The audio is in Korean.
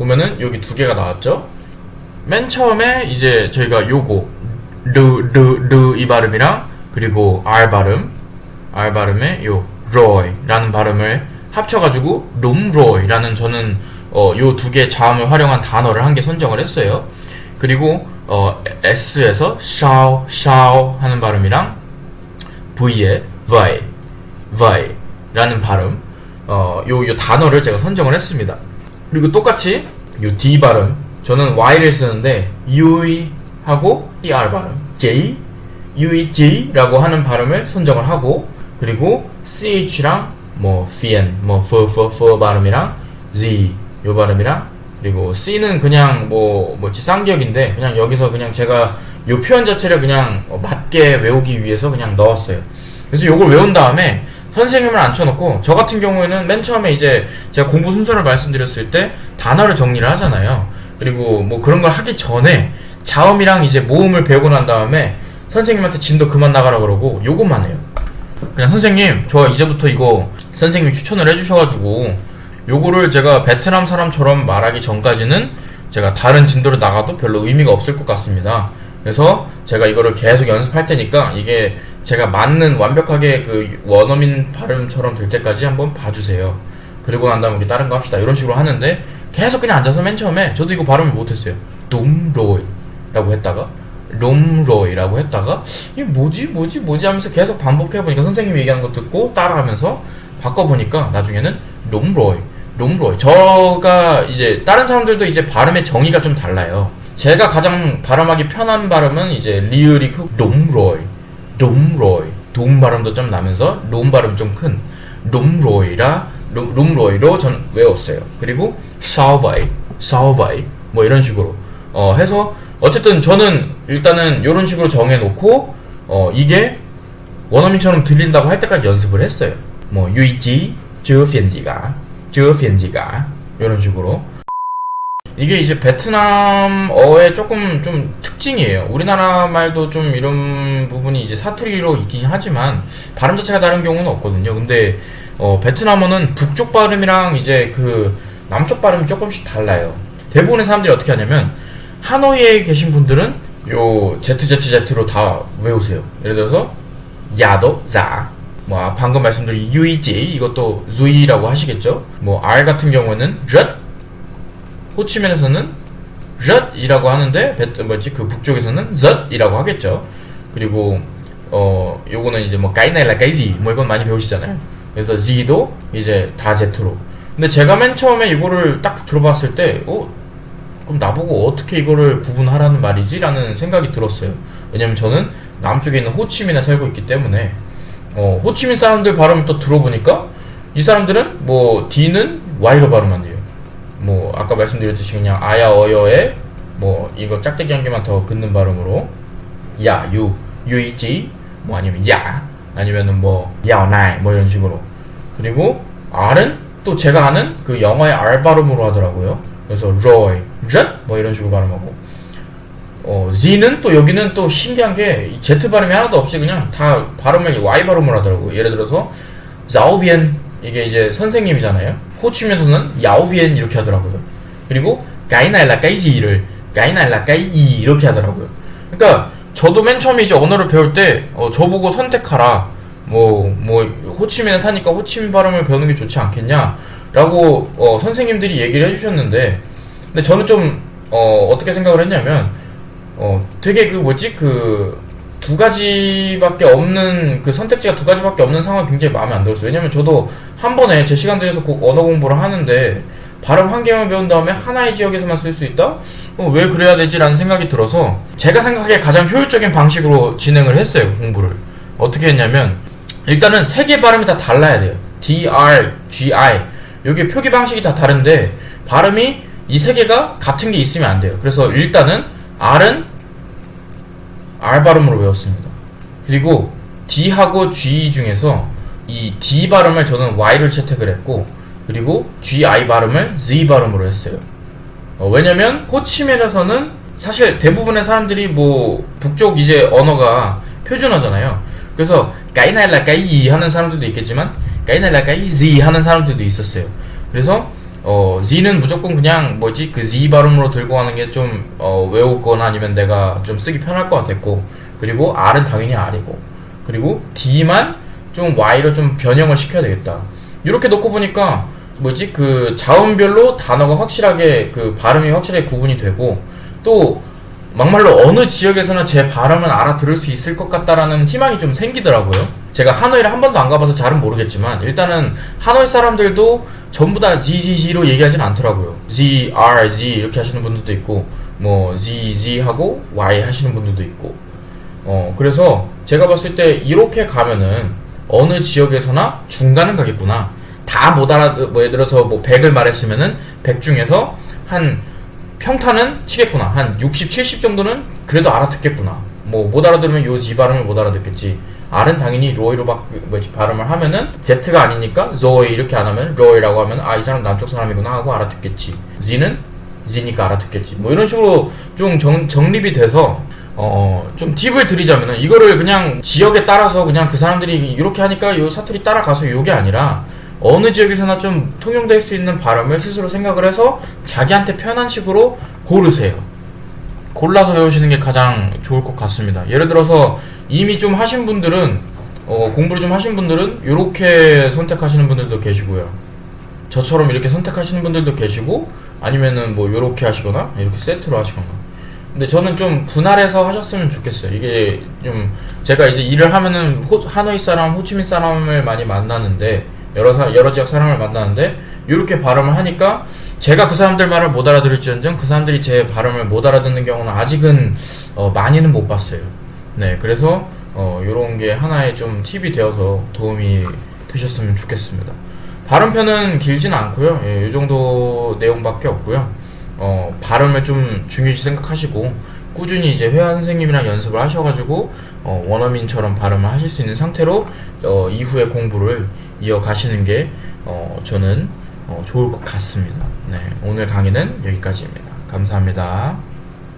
보면은 여기 두 개가 나왔죠. 맨 처음에 이제 저희가 요거 르 르 르 이 발음이랑 그리고 R 발음 R 발음의 요 로이라는 발음을 합쳐가지고 룸로이라는 저는 어, 요 두 개의 자음을 활용한 단어를 한 개 선정을 했어요. 그리고 어, S에서 샤오 샤오 하는 발음이랑 V의 vai vai라는 발음 어, 요, 요 단어를 제가 선정을 했습니다. 그리고 똑같이 요 D 발음 저는 Y를 쓰는데 UI 하고 ER 발음 J UEJ라고 하는 발음을 선정을 하고 그리고 CH랑 뭐 FN 뭐 F F F 발음이랑 Z 요 발음이랑 그리고 C는 그냥 뭐 뭐지 쌍기역인데 그냥 여기서 그냥 제가 요 표현 자체를 그냥 어, 맞게 외우기 위해서 그냥 넣었어요. 그래서 요걸 외운 다음에 선생님을 앉혀놓고 저 같은 경우에는 맨 처음에 이제 제가 공부 순서를 말씀드렸을 때 단어를 정리를 하잖아요. 그리고 뭐 그런 걸 하기 전에 자음이랑 이제 모음을 배우고 난 다음에 선생님한테 진도 그만 나가라 그러고 요것만 해요. 그냥 선생님 저 이제부터 이거 선생님이 추천을 해주셔가지고 요거를 제가 베트남 사람처럼 말하기 전까지는 제가 다른 진도로 나가도 별로 의미가 없을 것 같습니다. 그래서 제가 이거를 계속 연습할 테니까 이게 제가 맞는 완벽하게 그 원어민 발음처럼 될 때까지 한번 봐주세요. 그리고 난 다음에 다른 거 합시다. 이런 식으로 하는데 계속 그냥 앉아서 맨 처음에 저도 이거 발음을 못했어요. 돔로이라고 했다가 롬로이라고 했다가 이게 뭐지 뭐지 뭐지 하면서 계속 반복해 보니까 선생님이 얘기하는 거 듣고 따라하면서 바꿔 보니까 나중에는 롬로이 롬로이 저가 이제 다른 사람들도 이제 발음의 정의가 좀 달라요 제가 가장 발음하기 편한 발음은 이제 리을이 크 롬로이 롬로이. 돔 발음도 좀 나면서 롬 발음 좀 큰. 롬로이라 롬- 롬로이로 전 외웠어요. 그리고 샤오바이 샤오바이 뭐 이런 식으로 어 해서 어쨌든 저는 일단은 이런 식으로 정해놓고 어 이게 원어민처럼 들린다고 할 때까지 연습을 했어요. 뭐 유이지, 즈피엔지가, 즈피엔지가 이런 식으로. 이게 이제 베트남어의 조금 좀 특징이에요. 우리나라 말도 좀 이런 부분이 이제 사투리로 있긴 하지만 발음 자체가 다른 경우는 없거든요. 근데 어, 베트남어는 북쪽 발음이랑 이제 그 남쪽 발음이 조금씩 달라요. 대부분의 사람들이 어떻게 하냐면 하노이에 계신 분들은 요 ZZZ로 다 외우세요. 예를 들어서 야도 자. 뭐 아, 방금 말씀드린 유이지 이것도 zu이라고 하시겠죠. 뭐 R 같은 경우는 럿 호치민에서는 럿이라고 하는데 베트 뭐지 그 북쪽에서는 젖이라고 하겠죠. 그리고 어 요거는 이제 뭐 까이나일라 까이지 뭐 이건 많이 배우시잖아요. 그래서 Z도 이제 다 Z로. 근데 제가 맨 처음에 이거를 딱 들어봤을 때 어? 그럼 나보고 어떻게 이거를 구분하라는 말이지라는 생각이 들었어요. 왜냐면 저는 남쪽에 있는 호치민에 살고 있기 때문에 어, 호치민 사람들 발음을 또 들어보니까 이 사람들은 뭐 D는 Y로 발음한대요. 뭐 아까 말씀드렸듯이 그냥 아야 어여에 뭐 이거 짝대기 한 개만 더 긋는 발음으로 야, 유, 유이지 뭐 아니면 야 아니면은 뭐 야나이 뭐 이런 식으로 그리고 R은 또 제가 아는 그 영어의 R 발음으로 하더라고요. 그래서 로이, 젖뭐 이런 식으로 발음하고 어, Z는 또 여기는 또 신기한 게 Z 발음이 하나도 없이 그냥 다 발음을 Y 발음으로 하더라고요. 예를 들어서 자오비엔 이게 이제 선생님이잖아요. 호치민에서는 야오비엔 이렇게 하더라고요. 그리고 가이나일라 까이지를 가이나일라 까이이 이렇게 하더라고요. 그러니까 저도 맨 처음에 이제 언어를 배울 때 어, 저보고 선택하라. 뭐뭐 호치민에 사니까 호치민 발음을 배우는 게 좋지 않겠냐라고 어, 선생님들이 얘기를 해주셨는데 근데 저는 좀 어, 어떻게 생각을 했냐면 어, 되게 그 뭐지 그 두 가지밖에 없는 그 선택지가 두 가지밖에 없는 상황이 굉장히 마음에 안 들었어요. 왜냐면 저도 한 번에 제 시간 들여서 꼭 언어 공부를 하는데 발음 한 개만 배운 다음에 하나의 지역에서만 쓸 수 있다? 어, 왜 그래야 되지라는 생각이 들어서 제가 생각하기에 가장 효율적인 방식으로 진행을 했어요 공부를 어떻게 했냐면 일단은 세 개 발음이 다 달라야 돼요. D, R, G, I 여기 표기 방식이 다 다른데 발음이 이 세 개가 같은 게 있으면 안 돼요. 그래서 일단은 R은 R 발음으로 외웠습니다. 그리고 D하고 G 중에서 이 D 발음을 저는 Y를 채택을 했고 그리고 GI 발음을 Z 발음으로 했어요. 어, 왜냐면 호치민에서는 사실 대부분의 사람들이 뭐 북쪽 이제 언어가 표준어잖아요. 그래서 까이나일라 까이 하는 사람들도 있겠지만 까이나일라 까이지 하는 사람들도 있었어요. 그래서 어, Z는 무조건 그냥 뭐지 그 Z 발음으로 들고 가는 게 좀 어, 외우거나 아니면 내가 좀 쓰기 편할 것 같았고 그리고 R은 당연히 R이고 그리고 D만 좀 Y로 좀 변형을 시켜야 되겠다. 이렇게 놓고 보니까 뭐지 그 자음별로 단어가 확실하게 그 발음이 확실하게 구분이 되고 또 막말로 어느 지역에서나 제 발음은 알아들을 수 있을 것 같다라는 희망이 좀 생기더라고요. 제가 하노이를 한 번도 안 가봐서 잘은 모르겠지만 일단은 하노이 사람들도 전부 다 GGG로 얘기하진 않더라고요. Z, R, Z 이렇게 하시는 분들도 있고 뭐 Z, Z 하고 Y 하시는 분들도 있고 어 그래서 제가 봤을 때 이렇게 가면은 어느 지역에서나 중간은 가겠구나. 다 못 알아듣 뭐 예를 들어서 뭐 100을 말했으면은 100 중에서 한 평타는 치겠구나. 한 60, 70 정도는 그래도 알아듣겠구나. 뭐 못 알아들으면 요 Z 발음을 못 알아듣겠지. R은 당연히 로이로 바, 뭐지 발음을 하면은 Z가 아니니까 조이 이렇게 안 하면 로이라고 하면 아 이 사람 남쪽 사람이구나 하고 알아듣겠지. Z는 Z니까 알아듣겠지. 뭐 이런 식으로 좀 정, 정립이 돼서 어, 좀 팁을 드리자면은 이거를 그냥 지역에 따라서 그냥 그 사람들이 이렇게 하니까 요 사투리 따라가서 요게 아니라 어느 지역에서나 좀 통용될 수 있는 발음을 스스로 생각을 해서 자기한테 편한 식으로 고르세요. 골라서 외우시는 게 가장 좋을 것 같습니다. 예를 들어서 이미 좀 하신 분들은 어, 공부를 좀 하신 분들은 이렇게 선택하시는 분들도 계시고요. 저처럼 이렇게 선택하시는 분들도 계시고 아니면은 뭐 이렇게 하시거나 이렇게 세트로 하시거나. 근데 저는 좀 분할해서 하셨으면 좋겠어요. 이게 좀 제가 이제 일을 하면은 호, 하노이 사람, 호치민 사람을 많이 만나는데 여러 사 여러 지역 사람을 만나는데 이렇게 발음을 하니까 제가 그 사람들 말을 못 알아들을지언정 그 사람들이 제 발음을 못 알아듣는 경우는 아직은 어, 많이는 못 봤어요. 네, 그래서 어, 이런 게 하나의 좀 팁이 되어서 도움이 되셨으면 좋겠습니다. 발음편은 길지는 않고요. 예, 이 정도 내용밖에 없고요. 어, 발음을 좀 중요시 생각하시고 꾸준히 이제 회화 선생님이랑 연습을 하셔가지고 어, 원어민처럼 발음을 하실 수 있는 상태로 어, 이후에 공부를 이어가시는 게 어, 저는 어, 좋을 것 같습니다. 네, 오늘 강의는 여기까지입니다. 감사합니다.